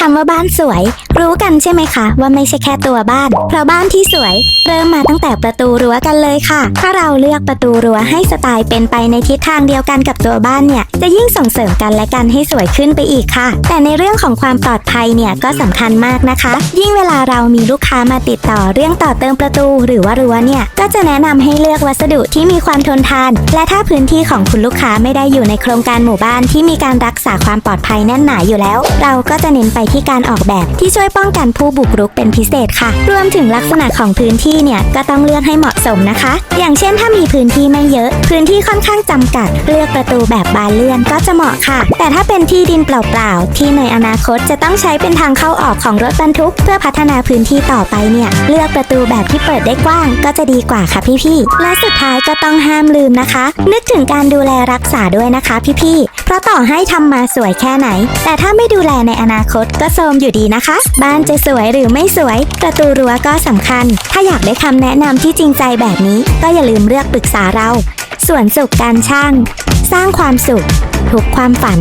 คำว่าบ้านสวย รู้กันใช่ไหมคะว่าไม่ใช่แค่ตัวบ้าน เพราะบ้านที่สวย เริ่มมาตั้งแต่ประตูรั้วกันเลยค่ะ ถ้าเราเลือกประตูรั้วให้สไตล์เป็นไปในทิศทางเดียวกันกับตัวบ้านเนี่ย จะยิ่งส่งเสริมกันและกันให้สวยขึ้นไปอีกค่ะ แต่ในเรื่องของความปลอดภัยเนี่ยก็สำคัญมากนะคะ ยิ่งเวลาเรามีลูกค้ามาติดต่อเรื่องต่อเติมประตู หรือว่ารั้วเนี่ยก็จะแนะนำให้เลือกวัสดุที่มีความทนทาน และถ้าพื้นที่ของคุณลูกค้าไม่ได้อยู่ในโครงการหมู่บ้านที่มีการรักษาความปลอดภัยแน่นหนาอยู่แล้ว เราก็จะเน้นไปที่การออกแบบที่ช่วยป้องกันผู้บุกรุกเป็นพิเศษค่ะ รวมถึงลักษณะของพื้นที่เนี่ยก็ต้องเลือกให้เหมาะสมนะคะ อย่างเช่นถ้ามีพื้นที่ไม่เยอะ พื้นที่ค่อนข้างจำกัด เลือกประตูแบบบานเลื่อนก็จะเหมาะค่ะ แต่ถ้าเป็นที่ดินเปล่าๆที่ในอนาคตจะต้องใช้เป็นทางเข้าออกของรถบรรทุก เพื่อพัฒนาพื้นที่ต่อไปเนี่ยเลือกประตูแบบที่เปิดได้กว้าง ก็จะดีกว่าค่ะพี่ๆและสุดท้ายก็ต้องห้ามลืมนะคะ นึกถึงการดูแลรักษาด้วยนะคะพี่ๆเพราะต่อให้ทำมาสวยแค่ไหน แต่ถ้าไม่ดูแลในอนาคตก็โทมอยู่ดีนะคะ บ้านจะสวยหรือไม่สวย ประตูรั้วก็สำคัญ ถ้าอยากได้คำแนะนำที่จริงใจแบบนี้ ก็อย่าลืมเลือกปรึกษาเรา ส่วนสุขการช่าง สร้างความสุขทุกความฝัน